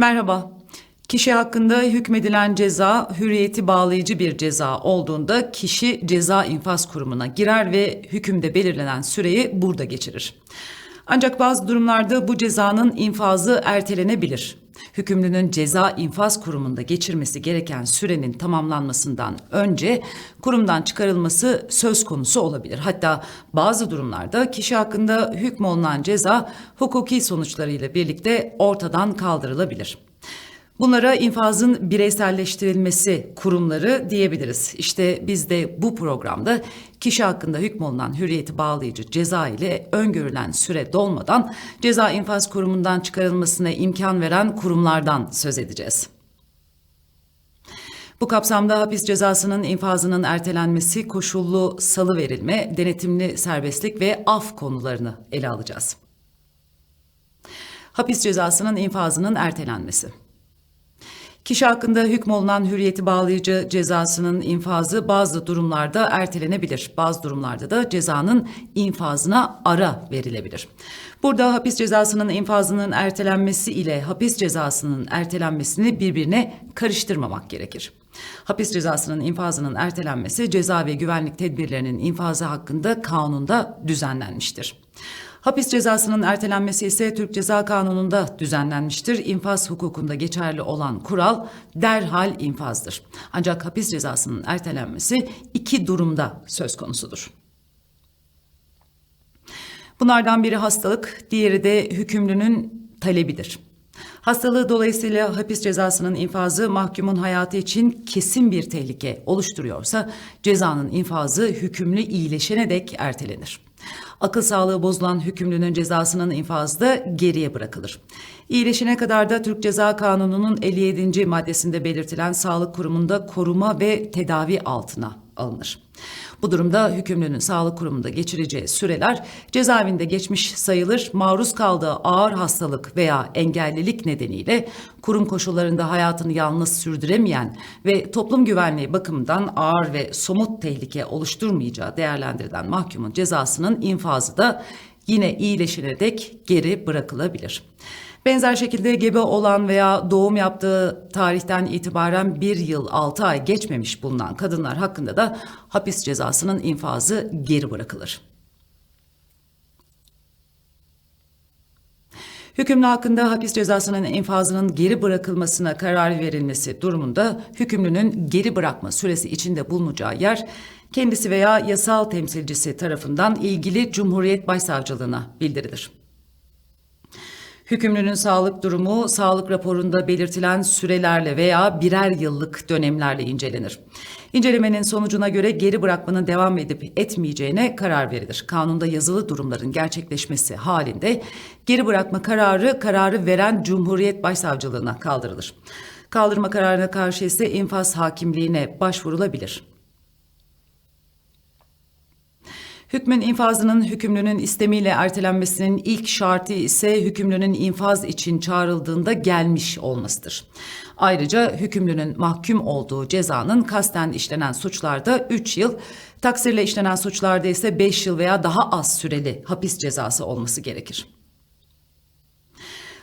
Merhaba. Kişi hakkında hükmedilen ceza hürriyeti bağlayıcı bir ceza olduğunda kişi ceza infaz kurumuna girer ve hükümde belirlenen süreyi burada geçirir. Ancak bazı durumlarda bu cezanın infazı ertelenebilir. Hükümlünün ceza infaz kurumunda geçirmesi gereken sürenin tamamlanmasından önce kurumdan çıkarılması söz konusu olabilir. Hatta bazı durumlarda kişi hakkında hükmolunan ceza hukuki sonuçlarıyla birlikte ortadan kaldırılabilir. Bunlara infazın bireyselleştirilmesi kurumları diyebiliriz. İşte biz de bu programda kişi hakkında hükmolunan hürriyeti bağlayıcı ceza ile öngörülen süre dolmadan ceza infaz kurumundan çıkarılmasına imkan veren kurumlardan söz edeceğiz. Bu kapsamda hapis cezasının infazının ertelenmesi, koşullu salı verilme, denetimli serbestlik ve af konularını ele alacağız. Hapis cezasının infazının ertelenmesi. Kişi hakkında hükmolunan hürriyeti bağlayıcı cezasının infazı bazı durumlarda ertelenebilir. Bazı durumlarda da cezanın infazına ara verilebilir. Burada hapis cezasının infazının ertelenmesi ile hapis cezasının ertelenmesini birbirine karıştırmamak gerekir. Hapis cezasının infazının ertelenmesi ceza ve güvenlik tedbirlerinin infazı hakkında kanunda düzenlenmiştir. Hapis cezasının ertelenmesi ise Türk Ceza Kanunu'nda düzenlenmiştir. İnfaz hukukunda geçerli olan kural derhal infazdır. Ancak hapis cezasının ertelenmesi iki durumda söz konusudur. Bunlardan biri hastalık, diğeri de hükümlünün talebidir. Hastalığı dolayısıyla hapis cezasının infazı mahkumun hayatı için kesin bir tehlike oluşturuyorsa cezanın infazı hükümlü iyileşene dek ertelenir. Akıl sağlığı bozulan hükümlünün cezasının infazı da geriye bırakılır. İyileşene kadar da Türk Ceza Kanunu'nun 57. maddesinde belirtilen sağlık kurumunda koruma ve tedavi altına alınır. Bu durumda hükümlünün sağlık kurumunda geçireceği süreler cezaevinde geçmiş sayılır. Maruz kaldığı ağır hastalık veya engellilik nedeniyle kurum koşullarında hayatını yalnız sürdüremeyen ve toplum güvenliği bakımından ağır ve somut tehlike oluşturmayacağı değerlendirilen mahkumun cezasının infazı da yine iyileşene dek geri bırakılabilir. Benzer şekilde gebe olan veya doğum yaptığı tarihten itibaren bir yıl altı ay geçmemiş bulunan kadınlar hakkında da hapis cezasının infazı geri bırakılır. Hükümlü hakkında hapis cezasının infazının geri bırakılmasına karar verilmesi durumunda hükümlünün geri bırakma süresi içinde bulunacağı yer kendisi veya yasal temsilcisi tarafından ilgili Cumhuriyet Başsavcılığına bildirilir. Hükümlünün sağlık durumu sağlık raporunda belirtilen sürelerle veya birer yıllık dönemlerle incelenir. İncelemenin sonucuna göre geri bırakmanın devam edip etmeyeceğine karar verilir. Kanunda yazılı durumların gerçekleşmesi halinde geri bırakma kararı kararı veren Cumhuriyet Başsavcılığına kaldırılır. Kaldırma kararına karşı ise infaz hakimliğine başvurulabilir. Hükmün infazının hükümlünün istemiyle ertelenmesinin ilk şartı ise hükümlünün infaz için çağrıldığında gelmiş olmasıdır. Ayrıca hükümlünün mahkum olduğu cezanın kasten işlenen suçlarda 3 yıl, taksirle işlenen suçlarda ise 5 yıl veya daha az süreli hapis cezası olması gerekir.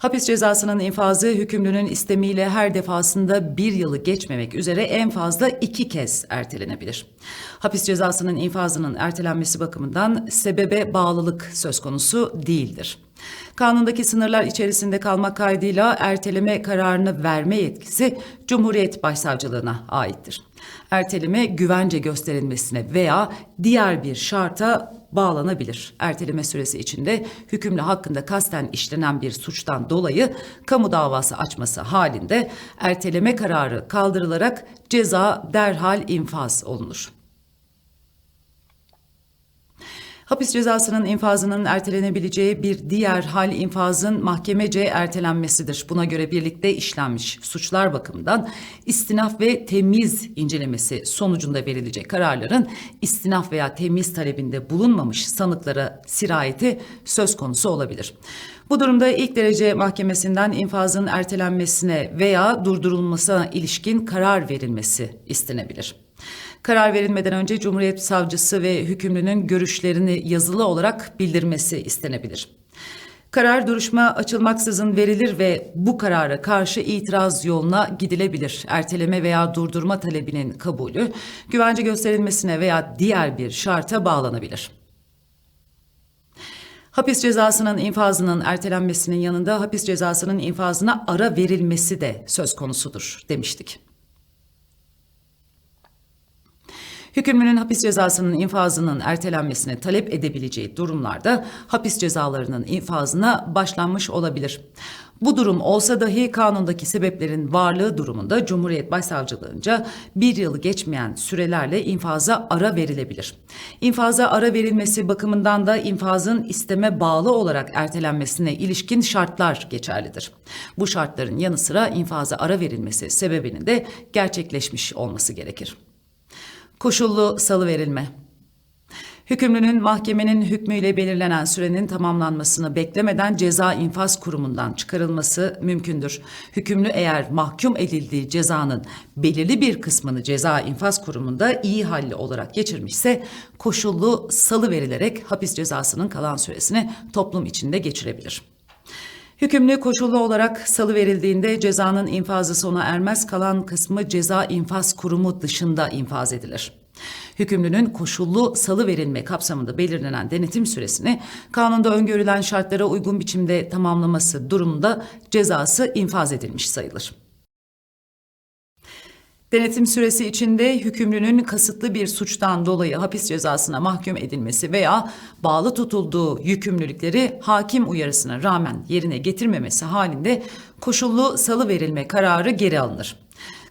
Hapis cezasının infazı hükümlünün istemiyle her defasında bir yılı geçmemek üzere en fazla iki kez ertelenebilir. Hapis cezasının infazının ertelenmesi bakımından sebebe bağlılık söz konusu değildir. Kanundaki sınırlar içerisinde kalmak kaydıyla erteleme kararını verme yetkisi Cumhuriyet Başsavcılığına aittir. Erteleme güvence gösterilmesine veya diğer bir şarta bağlanabilir. Erteleme süresi içinde hükümlü hakkında kasten işlenen bir suçtan dolayı kamu davası açması halinde erteleme kararı kaldırılarak ceza derhal infaz olunur. Hapis cezasının infazının ertelenebileceği bir diğer hal infazın mahkemece ertelenmesidir. Buna göre birlikte işlenmiş suçlar bakımından istinaf ve temiz incelemesi sonucunda verilecek kararların istinaf veya temiz talebinde bulunmamış sanıklara sirayeti söz konusu olabilir. Bu durumda ilk derece mahkemesinden infazın ertelenmesine veya durdurulmasına ilişkin karar verilmesi istenebilir. Karar verilmeden önce Cumhuriyet Savcısı ve hükümlünün görüşlerini yazılı olarak bildirmesi istenebilir. Karar duruşma açılmaksızın verilir ve bu karara karşı itiraz yoluna gidilebilir. Erteleme veya durdurma talebinin kabulü güvence gösterilmesine veya diğer bir şarta bağlanabilir. Hapis cezasının infazının ertelenmesinin yanında hapis cezasının infazına ara verilmesi de söz konusudur demiştik. Hükümlünün hapis cezasının infazının ertelenmesini talep edebileceği durumlarda hapis cezalarının infazına başlanmış olabilir. Bu durum olsa dahi kanundaki sebeplerin varlığı durumunda Cumhuriyet Başsavcılığınca bir yılı geçmeyen sürelerle infaza ara verilebilir. İnfaza ara verilmesi bakımından da infazın isteme bağlı olarak ertelenmesine ilişkin şartlar geçerlidir. Bu şartların yanı sıra infaza ara verilmesi sebebinin de gerçekleşmiş olması gerekir. Koşullu salı verilme. Hükümlünün mahkemenin hükmüyle belirlenen sürenin tamamlanmasını beklemeden ceza infaz kurumundan çıkarılması mümkündür. Hükümlü eğer mahkum edildiği cezanın belirli bir kısmını ceza infaz kurumunda iyi halli olarak geçirmişse koşullu salı verilerek hapis cezasının kalan süresini toplum içinde geçirebilir. Hükümlü koşullu olarak salı verildiğinde cezanın infazı sona ermez kalan kısmı ceza infaz kurumu dışında infaz edilir. Hükümlünün koşullu salı verilme kapsamında belirlenen denetim süresini kanunda öngörülen şartlara uygun biçimde tamamlaması durumunda cezası infaz edilmiş sayılır. Denetim süresi içinde hükümlünün kasıtlı bir suçtan dolayı hapis cezasına mahkum edilmesi veya bağlı tutulduğu yükümlülükleri hakim uyarısına rağmen yerine getirmemesi halinde koşullu salı verilme kararı geri alınır.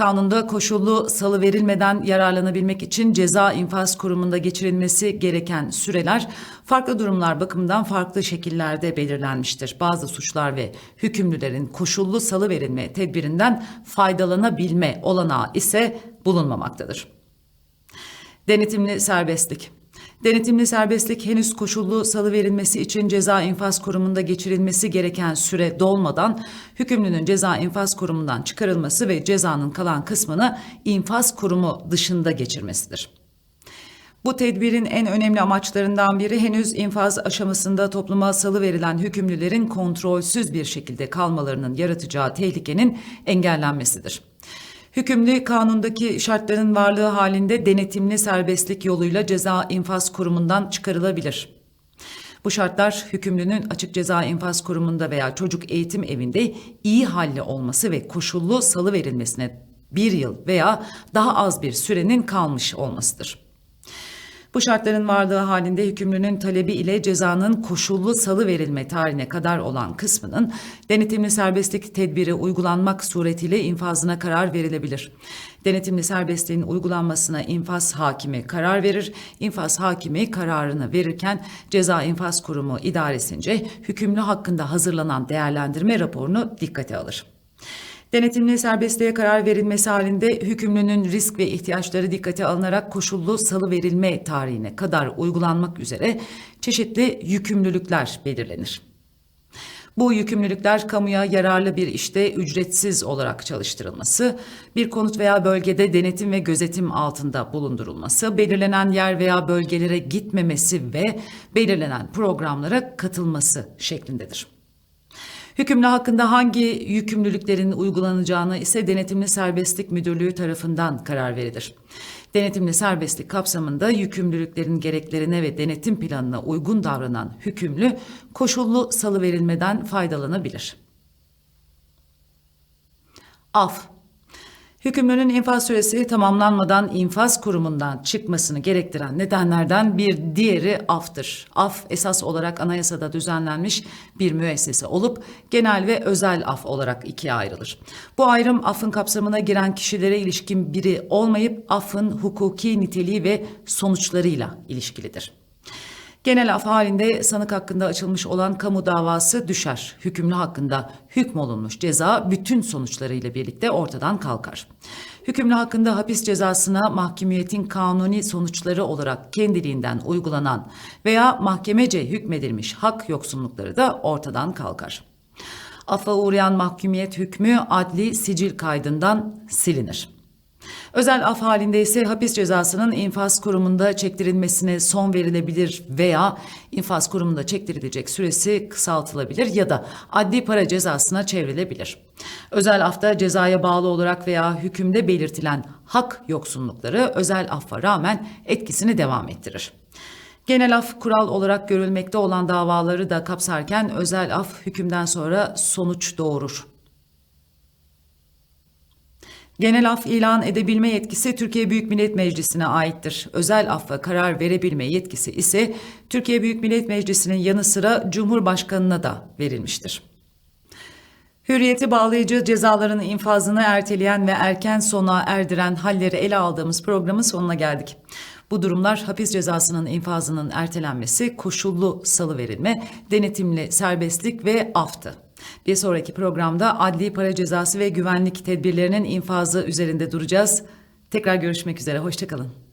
Kanunda koşullu salı verilmeden yararlanabilmek için ceza infaz kurumunda geçirilmesi gereken süreler farklı durumlar bakımından farklı şekillerde belirlenmiştir. Bazı suçlar ve hükümlülerin koşullu salı verilme tedbirinden faydalanabilme olanağı ise bulunmamaktadır. Denetimli serbestlik Denetimli serbestlik henüz koşullu salı verilmesi için ceza infaz kurumunda geçirilmesi gereken süre dolmadan hükümlünün ceza infaz kurumundan çıkarılması ve cezanın kalan kısmını infaz kurumu dışında geçirmesidir. Bu tedbirin en önemli amaçlarından biri henüz infaz aşamasında topluma salı verilen hükümlülerin kontrolsüz bir şekilde kalmalarının yaratacağı tehlikenin engellenmesidir. Hükümlü kanundaki şartların varlığı halinde denetimli serbestlik yoluyla ceza infaz kurumundan çıkarılabilir. Bu şartlar hükümlünün açık ceza infaz kurumunda veya çocuk eğitim evinde iyi halli olması ve koşullu salı verilmesine bir yıl veya daha az bir sürenin kalmış olmasıdır. Bu şartların varlığı halinde hükümlünün talebi ile cezanın koşullu salı verilme tarihine kadar olan kısmının denetimli serbestlik tedbiri uygulanmak suretiyle infazına karar verilebilir. Denetimli serbestliğin uygulanmasına infaz hakimi karar verir. İnfaz hakimi kararını verirken ceza infaz kurumu idaresince hükümlü hakkında hazırlanan değerlendirme raporunu dikkate alır. Denetimli serbestliğe karar verilmesi halinde hükümlünün risk ve ihtiyaçları dikkate alınarak koşullu salı verilme tarihine kadar uygulanmak üzere çeşitli yükümlülükler belirlenir. Bu yükümlülükler kamuya yararlı bir işte ücretsiz olarak çalıştırılması, bir konut veya bölgede denetim ve gözetim altında bulundurulması, belirlenen yer veya bölgelere gitmemesi ve belirlenen programlara katılması şeklindedir. Hükümlü hakkında hangi yükümlülüklerin uygulanacağını ise Denetimli Serbestlik Müdürlüğü tarafından karar verilir. Denetimli serbestlik kapsamında yükümlülüklerin gereklerine ve denetim planına uygun davranan hükümlü koşullu salı verilmeden faydalanabilir. Af Hükümlünün infaz süresi tamamlanmadan infaz kurumundan çıkmasını gerektiren nedenlerden bir diğeri aftır. Af esas olarak anayasada düzenlenmiş bir müessese olup genel ve özel af olarak ikiye ayrılır. Bu ayrım affın kapsamına giren kişilere ilişkin biri olmayıp affın hukuki niteliği ve sonuçlarıyla ilişkilidir. Genel af halinde sanık hakkında açılmış olan kamu davası düşer. Hükümlü hakkında hükmolunmuş ceza bütün sonuçlarıyla birlikte ortadan kalkar. Hükümlü hakkında hapis cezasına mahkumiyetin kanuni sonuçları olarak kendiliğinden uygulanan veya mahkemece hükmedilmiş hak yoksunlukları da ortadan kalkar. Affa uğrayan mahkumiyet hükmü adli sicil kaydından silinir. Özel af halinde ise hapis cezasının infaz kurumunda çektirilmesine son verilebilir veya infaz kurumunda çektirilecek süresi kısaltılabilir ya da adli para cezasına çevrilebilir. Özel afta cezaya bağlı olarak veya hükümde belirtilen hak yoksunlukları özel affa rağmen etkisini devam ettirir. Genel af kural olarak görülmekte olan davaları da kapsarken özel af hükümden sonra sonuç doğurur. Genel af ilan edebilme yetkisi Türkiye Büyük Millet Meclisi'ne aittir. Özel affa karar verebilme yetkisi ise Türkiye Büyük Millet Meclisi'nin yanı sıra Cumhurbaşkanı'na da verilmiştir. Hürriyeti bağlayıcı cezaların infazını erteleyen ve erken sona erdiren halleri ele aldığımız programın sonuna geldik. Bu durumlar hapis cezasının infazının ertelenmesi, koşullu salı verilme, denetimli serbestlik ve aftı. Bir sonraki programda adli para cezası ve güvenlik tedbirlerinin infazı üzerinde duracağız. Tekrar görüşmek üzere, hoşçakalın.